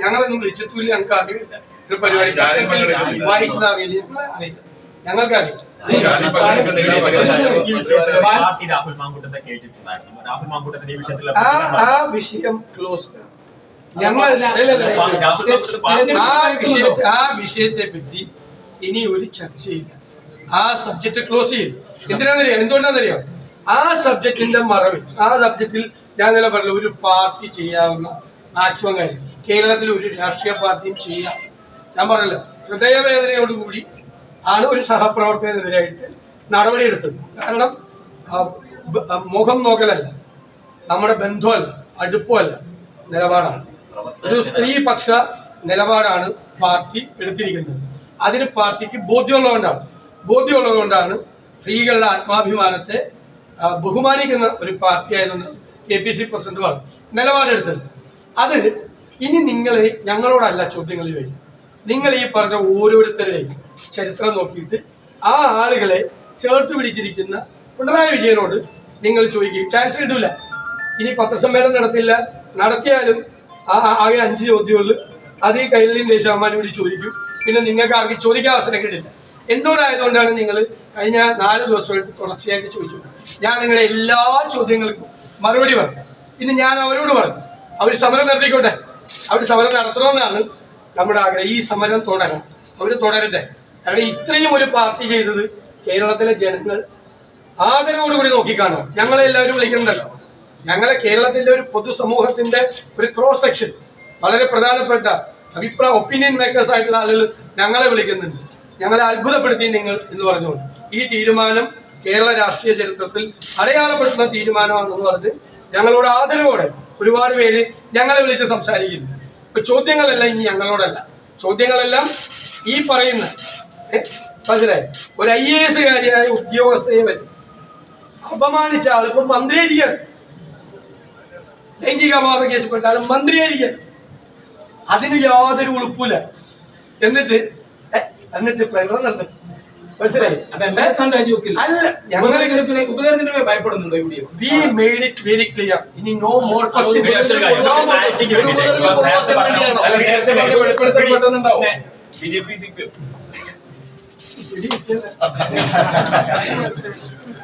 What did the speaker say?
ഞങ്ങളൊന്നും വിളിച്ചിട്ടില്ല ഞങ്ങൾക്ക് അറിയില്ല ഇത് പരിപാടി വായിച്ചത് അറിയില്ല. ഞങ്ങളെ അറിയില്ല. ഞങ്ങൾക്ക് അറിയില്ല. ആ വിഷയം ക്ലോസ് ഞങ്ങൾ ആ വിഷയത്തെ ആ വിഷയത്തെ പറ്റി ഇനി ഒരു ചർച്ചയില്ല. ആ സബ്ജക്ട് ക്ലോസ് ചെയ്യും. എന്തിനാണെന്നറിയാം എന്തുകൊണ്ടാണെന്നറിയാം ആ സബ്ജക്റ്റിന്റെ മറവിൽ ആ സബ്ജക്റ്റിൽ ഞാൻ നില പറഞ്ഞ ഒരു പാർട്ടി ചെയ്യാവുന്ന മാക്സിമം കാര്യം. കേരളത്തിൽ ഒരു രാഷ്ട്രീയ പാർട്ടിയും ചെയ്യാം. ഞാൻ പറഞ്ഞല്ലോ ഹൃദയവേദനയോടുകൂടി ആണ് ഒരു സഹപ്രവർത്തകനെതിരായിട്ട് നടപടിയെടുത്തത്. കാരണം മുഖം നോക്കലല്ല നമ്മുടെ ബന്ധമല്ല അടുപ്പമല്ല നിലപാടാണ്. ഒരു സ്ത്രീപക്ഷ നിലപാടാണ് പാർട്ടി എടുത്തിരിക്കുന്നത്. അതിന് പാർട്ടിക്ക് ബോധ്യമുള്ളതുകൊണ്ടാണ്. ബോധ്യമുള്ളതുകൊണ്ടാണ് സ്ത്രീകളുടെ ആത്മാഭിമാനത്തെ ബഹുമാനിക്കുന്ന ഒരു പാർട്ടിയായിരുന്നു കെ പി സി പ്രസിഡന്റ് നിലപാടെടുത്തത്. അത് ഇനി നിങ്ങൾ ഞങ്ങളോടല്ല ചോദ്യങ്ങളിൽ വരും. നിങ്ങൾ ഈ പറഞ്ഞ ഓരോരുത്തരുടെയും ചരിത്രം നോക്കിയിട്ട് ആ ആളുകളെ ചേർത്ത് പിടിച്ചിരിക്കുന്ന പിണറായി വിജയനോട് നിങ്ങൾ ചോദിക്കും. ചാൻസ് കിട്ടില്ല ഇനി പത്രസമ്മേളനം നടത്തില്ല. നടത്തിയാലും ആ ആകെ അഞ്ച് ചോദ്യമുള്ളു. അത് ഈ കൈരളിയും ദേശാഭിമാനും കൂടി ചോദിക്കും. പിന്നെ നിങ്ങൾക്ക് ആർക്കും ചോദിക്കാൻ അവസരം കിട്ടില്ല. എന്നോടായതുകൊണ്ടാണ് നിങ്ങൾ കഴിഞ്ഞ നാല് ദിവസമായിട്ട് തുടർച്ചയായിട്ട് ചോദിച്ചു ഞാൻ നിങ്ങളുടെ എല്ലാ ചോദ്യങ്ങൾക്കും മറുപടി പറഞ്ഞു. ഇനി ഞാൻ അവരോട് പറഞ്ഞു. അവർ സമരം നടത്തിക്കോട്ടെ. അവർ സമരം നടത്തണമെന്നാണ് നമ്മുടെ ആഗ്രഹം. ഈ സമരം തുടരണം. അവർ തുടരട്ടെ. കാരണം ഇത്രയും ഒരു പാർട്ടി ചെയ്തത് കേരളത്തിലെ ജനങ്ങൾ ആദരവോടുകൂടി നോക്കിക്കാണുക ഞങ്ങളെ എല്ലാവരും വിളിക്കുന്നുണ്ടല്ലോ ഞങ്ങളെ കേരളത്തിന്റെ ഒരു പൊതുസമൂഹത്തിന്റെ ഒരു ക്രോസ് സെക്ഷൻ വളരെ പ്രധാനപ്പെട്ട അഭിപ്രായ ഒപ്പീനിയൻ മേക്കേഴ്സ് ആയിട്ടുള്ള ആളുകൾ ഞങ്ങളെ വിളിക്കുന്നുണ്ട്. ഞങ്ങളെ അത്ഭുതപ്പെടുത്തി നിങ്ങൾ എന്ന് പറഞ്ഞുകൊണ്ട്. ഈ തീരുമാനം കേരള രാഷ്ട്രീയ ചരിത്രത്തിൽ അടയാളപ്പെടുത്തുന്ന തീരുമാനമാണെന്ന് പറഞ്ഞ് ഞങ്ങളോട് ആദരവോടെ ഒരുപാട് പേര് ഞങ്ങളെ വിളിച്ച് സംസാരിക്കുന്നു. ഇപ്പൊ ചോദ്യങ്ങളെല്ലാം ഇനി ഞങ്ങളോടല്ല. ചോദ്യങ്ങളെല്ലാം ഈ പറയുന്ന മനസ്സിലായി? ഒരു ഐ എ എസ് കാര്യമായ ഉദ്യോഗസ്ഥയെ വരും അപമാനിച്ച ആൾ ഇപ്പൊ മന്ത്രിയായിരിക്കാൻ ലൈംഗികവാദ കേസ് പെട്ടാലും മന്ത്രിയായിരിക്കാൻ അതിന് യാതൊരു ഉളുപ്പില്ല എന്നിട്ട് എന്നിട്ട് പ്രകടനം മനസ്സിലായി? അല്ല ഞങ്ങൾ ഭയപ്പെടുന്നുണ്ടോ U D F we made it very clear ഇനി നോ മോർ വെളിപ്പെടുത്തൽ B J P C P M question